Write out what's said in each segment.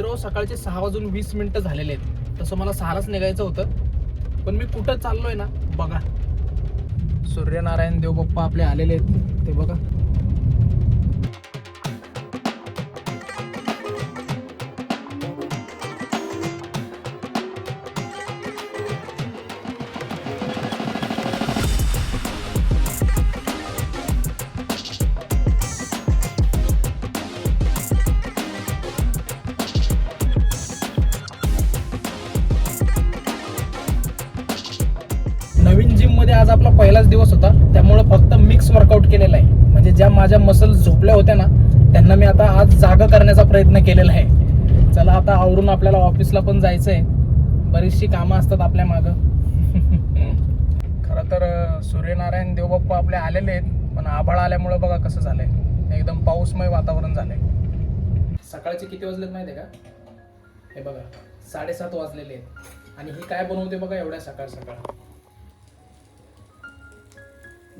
मित्र सकाळचे सहा वाजून वीस मिनिटं झालेले आहेत. तसं मला सहालाच निघायचं होतं. पण मी कुठं चाललोय ना बघा. सूर्यनारायण देवबाप्पा आपले आलेले आहेत. ते बघा. मध्ये आज आपला पहिलाच दिवस होता. त्यामुळे फक्त मिक्स वर्कआउट केलेला आहे. म्हणजे ज्या माझ्या मसल झोपल्या होत्या ना त्यांना मी आता आज जागा करण्याचा प्रयत्न केलेला आहे. चला आता आवरून आपल्याला ऑफिसला पण जायचं आहे बरीचशी कामं असतात आपल्या मागं. खरं तर सूर्यनारायण देवबाप्पा आपले आलेले आहेत. पण आभाळ आल्यामुळे बघा कसं झालंय. एकदम पाऊसमय वातावरण झालंय. सकाळचे किती वाजलेत माहिती आहे का? हे बघा साडेसात वाजलेले आहेत. आणि ही काय बनवते बघा एवढ्या सकाळ सकाळ.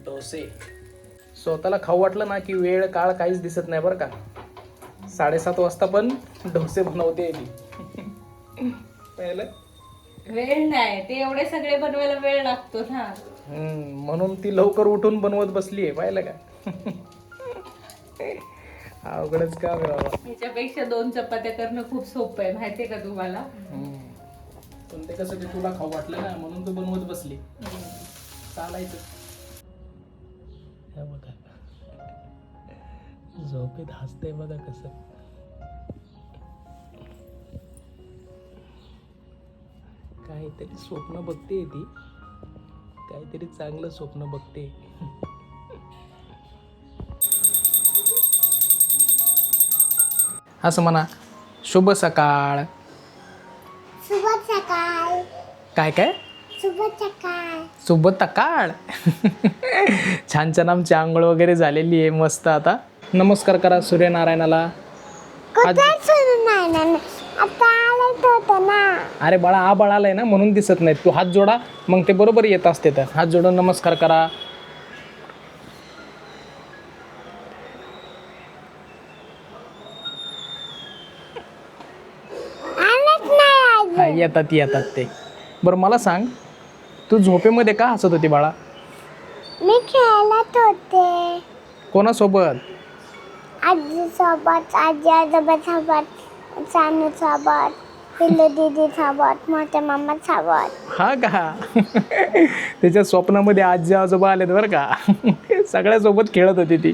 डोसे स्वतःला खाऊ वाटलं ना की वेळ काळ काहीच दिसत नाही बरं का. साडेसात वाजता पण डोसे बनवते ती पाहिलं? वेळ नाही ते एवढे सगळे बनवायला वेळ लागतो ना. म्हणून ती लवकर उठून बनवत बसली आहे पाहिलं का? अवघडच का बाबा? ह्याच्यापेक्षा दोन चपात्या करणं खूप सोपं आहे माहितीये का तुम्हाला. पण ते कसं ते तुला खाऊ वाटलं ना म्हणून तू बनवत बसली. चालायचं. हे बघा झोपेत हसते बघा कसं. काहीतरी स्वप्न बघते ती. काहीतरी चांगलं स्वप्न बघते. असं म्हणा. शुभ सकाळ. शुभ सकाळ. काय काय? शुभ तकाळ छान छान आमची आंघोळ वगैरे झालेली आहे मस्त आता. नमस्कार करा सूर्यनारायणाला. अरे बाळा आ बाळ आलाय ना म्हणून दिसत नाही तू हात जोडा मग ते बरोबर येत असते तर. हात जोडून नमस्कार करा. येतात येतात ते. बरं मला सांग. तू झोपेमध्ये का हसत होती बाळा? मी खेळत होते. कोणासोबत? आजी सोबत आजी आजोबा सोबत सानू सोबत पिल्लू दीदी सोबत मोठ्या मामा सोबत हा का? त्याच्या स्वप्नामध्ये आजी आजोबा आलेत बरं का? सगळ्यासोबत खेळत होती ती.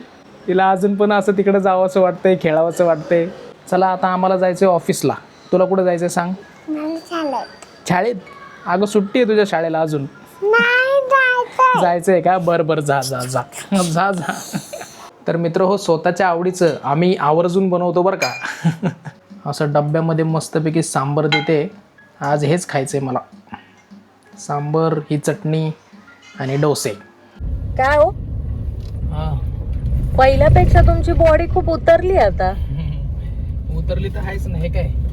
तिला अजून पण असं तिकडे जावं असं वाटतंय खेळावं असं वाटतंय. चला आता आम्हाला जायचं ऑफिसला. तुला कुठं जायचं सांग? मला चालत शाळेत? अगं सुट्टी आहे तुझ्या शाळेला अजून. नाही जायचं. जायचं आहे का? बरं बरं जा जा जा. जा जा. तर मित्र हो स्वतःच्या आवडीचं आम्ही आवर्जून बनवतो बरं का. असं डब्यामध्ये मस्तपैकी सांबर देते. आज हेच खायचं आहे मला. सांबर ही चटणी आणि डोसे. काय हो? हां. पहिल्यापेक्षा तुमची बॉडी खूप उतरली आता. उतरली तर आहेच नाही हे काय?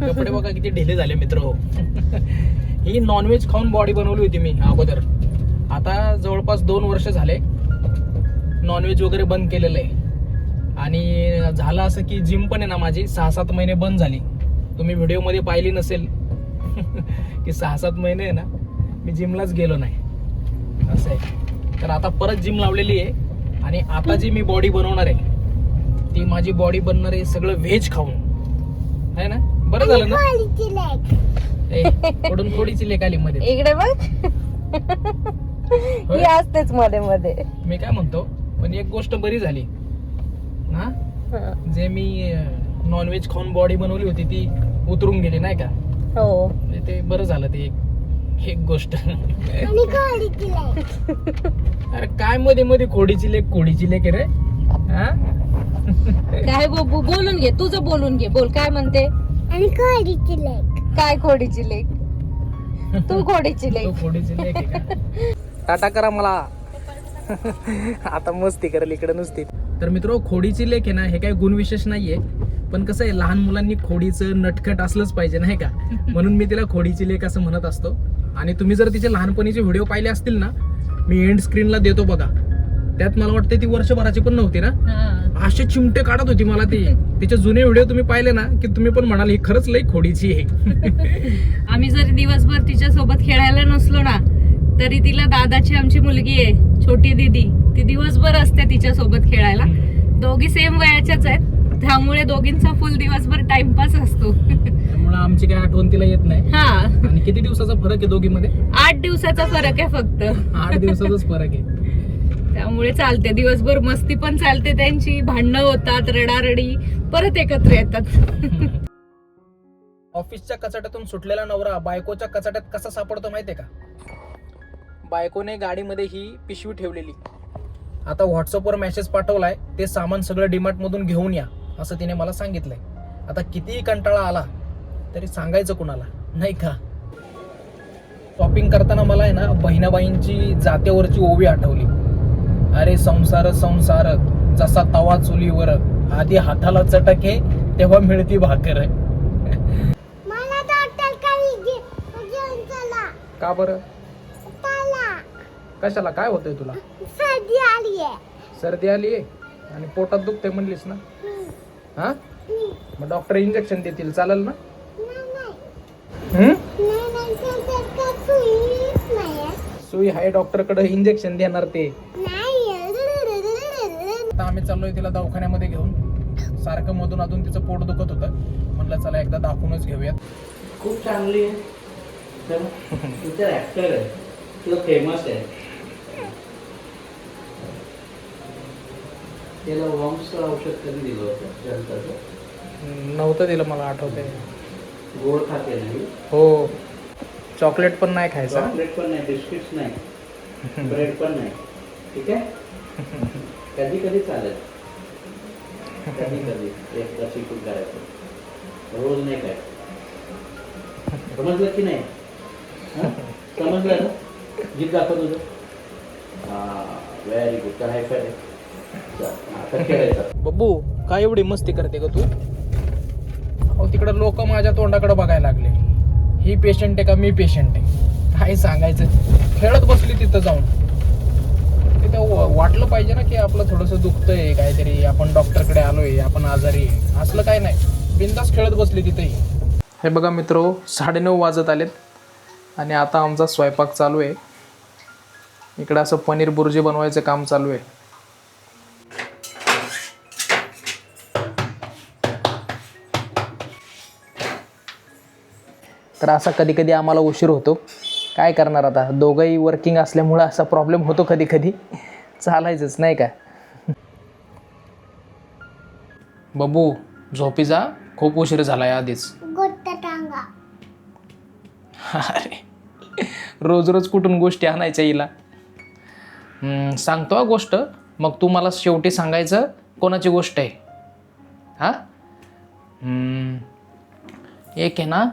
कपडे बघा किती ढिले झाले मित्र. हो ही नॉनव्हेज खाऊन बॉडी बनवली होती मी अगोदर. आता जवळपास दोन वर्ष झाले नॉनव्हेज वगैरे बंद केलेलं आहे. आणि झालं असं की जिम पण आहे ना माझी सहा सात महिने बंद झाली. तुम्ही व्हिडिओमध्ये पाहिली नसेल की सहा सात महिने आहे ना मी जिमलाच गेलो नाही. असं आहे. तर आता परत जिम लावलेली आहे आणि आता जी मी बॉडी बनवणार आहे ती माझी बॉडी बनणार आहे सगळं व्हेज खाऊन. आहे ना? बरं झालं ना? ए, पडून थोडीची लेख आली मध्ये. इकडे बघ. ही असतेच मध्ये मध्ये. मी काय म्हणतो पण एक गोष्ट बरी झाली. ना जे मी नॉनव्हेज खाऊन बॉडी बनवली होती ती उतरून गेली नाही का? हो. म्हणजे ते बरं झालं ते एक एक गोष्ट. अरे काय मध्ये मध्ये खोडीची लेख खोडीची लेख रे? हा? काय बो- बोलून घे तुझं बोलून घे बोल काय म्हणते? आणि लेक. काय खोडीची लेक? तू खोडीची तो लेक खोडीची लेख आहे का? टाटा करा मला. आता मस्ती करेल इकडे नुसती. तर मित्र खोडीची लेख आहे ना हे काही गुणविशेष नाहीये. पण कसं आहे लहान मुलांनी खोडीचं नटखट असलंच पाहिजे नाही का? म्हणून मी तिला खोडीची लेख असं म्हणत असतो. आणि तुम्ही जर तिचे लहानपणीचे व्हिडिओ पाहिले असतील ना मी एंड स्क्रीनला देतो बघा. त्यात मला वाटतं ती वर्षभराची पण नव्हती ना. असे चिमटे काढत होती मला ती. तिचे जुने व्हिडिओ तुम्ही पाहिले ना की तुम्ही पण म्हणाल ही खरंच लई खोडीची आहे. आम्ही जरी दिवसभर तिच्या सोबत खेळायला नसलो ना तरी तिला दादाची आमची मुलगी आहे छोटी दीदी. ती दिवसभर असते तिच्या सोबत खेळायला दोघी सेम वयाच्याच आहेत. त्यामुळे दोघींचा फुल दिवसभर टाइमपास असतो. त्यामुळे आमची काय आठवण तिला येत नाही. हा. आणि किती दिवसाचा फरक आहे दोघीमध्ये? आठ दिवसाचा फरक आहे फक्त. आठ दिवसाचाच फरक आहे. त्यामुळे चालते. दिवसभर मस्ती पण चालते. त्यांची भांडणं होतात रडारडी परत एकत्र येतात. ऑफिसच्या कचाट्यातून सुटलेला नवरा बायकोच्या कचाट्यात कसा सापडतो माहितीये का? बायकोने गाडीमध्ये ही पिशवी ठेवलेली. आता व्हॉट्सअपवर मेसेज पाठवलाय ते सामान सगळं डीमार्ट मधून घेऊन या असं तिने मला सांगितलंय. आता कितीही कंटाळा आला तरी सांगायचं कुणाला? नाही का? शॉपिंग करताना मला आहे ना बहिणाबाईंची जात्यावरची ओवी आठवली. अरे संसार संसार जसा तवा चुलीवर आधी हाताला चटके तेव्हा मिळती भाकर. का बरं? कशाला? काय होतंय तुला? सर्दी आली आणि पोटात दुखते म्हणलीस ना? हा? मग डॉक्टर इंजेक्शन देतील. चालेल ना? सुई आहे डॉक्टरकडे. इंजेक्शन देणार ते. आता आम्ही चाललोय तिला दवाखान्यामध्ये घेऊन. सारखं मधून अधून तिचं पोट दुखत होतं. म्हणलं चला एकदा दाखवूनच घेऊयात. खूप चांगली आहे. ऍक्टर आहे. तुझं फेमस आहे. त्याला वॉम्सचं औषध कधी दिलं होतं? नव्हतं दिलं मला आठवतंय. गोड खाते नाही. हो. चॉकलेट पण नाही खायचं. चॉकलेट पण नाही बिस्किट्स नाही. ब्रेड पण नाही. ठीक आहे? कधी कधी चालेल कधी कधी. एक एकदा खूप करायचं. रोज नाही काय. समजलं की नाही? समजलं ना? गीत दाखव तुझं. हा व्हेरी गुड तर हाय फाय आता खेळायचं. बब्बू काय एवढी मस्ती करते ग तू? अहो तिकडं लोक माझ्या तोंडाकडे बघायला लागले. ही पेशंट आहे का मी पेशंट आहे? काय सांगायचं? खेळत बसली तिथं जाऊन. तिथं वाटलं पाहिजे ना की आपलं थोडंसं दुखतंय काहीतरी आपण डॉक्टरकडे आलोय आपण आजारी आहे. असलं काय नाही. बिंदास खेळत बसली तिथेही. हे बघा मित्र साडेनऊ वाजत आलेत आणि आता आमचा स्वयंपाक चालू आहे. इकडं असं पनीर बुर्जी बनवायचं काम चालू आहे. तर असा कधी कधी आम्हाला उशीर होतो. काय करणार आता? दोघंही वर्किंग असल्यामुळं असा प्रॉब्लेम होतो कधी कधी. चालायचंच नाही का? बबू झोपी जा. खूप उशीर झाला आहे आधीच अरे रोज रोज कुठून गोष्टी आणायच्या हिला? हम्म, सांगतो हा गोष्ट. मग तू मला शेवटी सांगायचं कोणाची गोष्ट आहे. हा? हम्म, एक आहे ना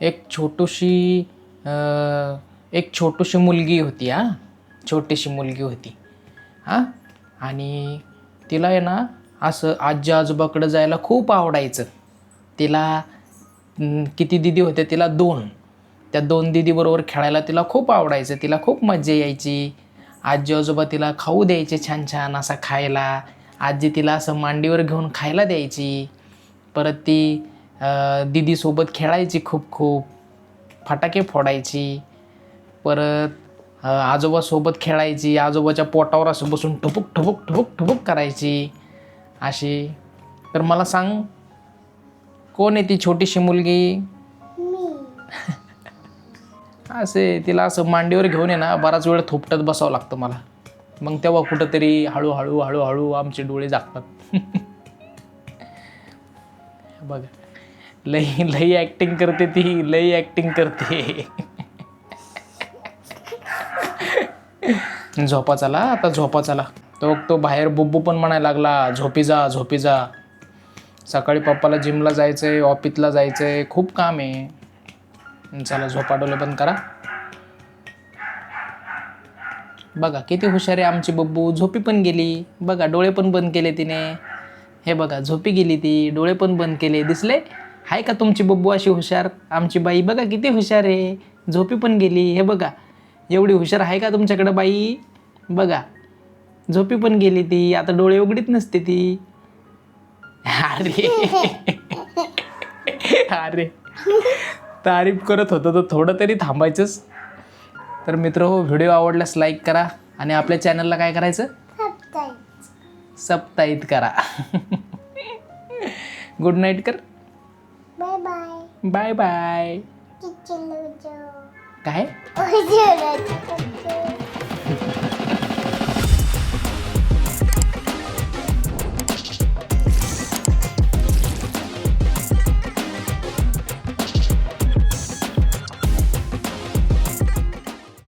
एक छोटूशी अं, एक छोटीशी मुलगी होती हां. छोटीशी मुलगी होती हां. आणि तिला आहे ना असं आजी आजोबाकडं जायला खूप आवडायचं. तिला किती दिदी होत्या तिला दोन. त्या दोन दिदीबरोबर खेळायला तिला खूप आवडायचं. तिला खूप मजा यायची. आजी आजोबा तिला खाऊ द्यायचे छान छान असा खायला. आजी तिला असं मांडीवर घेऊन खायला द्यायची. परत ती दिदीसोबत खेळायची खूप खूप. फटाके फोडायची. परत आजोबासोबत खेळायची आजोबाच्या पोटावर असं बसून ठुबुक ठुबुक ठुबुक ठुबुक करायची अशी. तर मला सांग कोण आहे ती छोटीशी मुलगी? मी. असे तिला असं मांडीवर घेऊन आहे ना बराच वेळ थोपटत बसावं लागतं मला. मग तेव्हा कुठंतरी हळूहळू हळूहळू आमचे डोळे जागतात बघा लई लई ॲक्टिंग करते ती लई ॲक्टिंग करते. झोपा चला आता झोपा चला. तो तो बाहेर बुब्बू पण म्हणायला लागला झोपी जा झोपी जा. सकाळी पप्पाला जिमला जायचं आहे ऑफिसला जायचं आहे खूप काम आहे. चला झोपा डोळे बंद करा. बघा किती हुशार आहे आमची बब्बू. झोपी पण गेली. बघा डोळे पण बंद केले तिने. हे बघा झोपी गेली ती. डोळे पण बंद केले. दिसले? आहे का तुमची बब्बू अशी हुशार? आमची बाई बघा किती हुशार आहे. झोपी पण गेली. हे बघा एवढी हुशार आहे का तुमच्याकडं बाई? बघा. झोपी पण गेली ती. आता डोळे उघडीत नसते ती. अरे. अरे. तारीफ करत होतं तर थोडं तरी थांबायचंच. तर मित्र हो व्हिडिओ आवडल्यास लाईक करा आणि आपल्या चॅनलला काय करायचं? सबटाईट करा. गुड नाईट कर. बाय बाय बाय बाय काय? उजो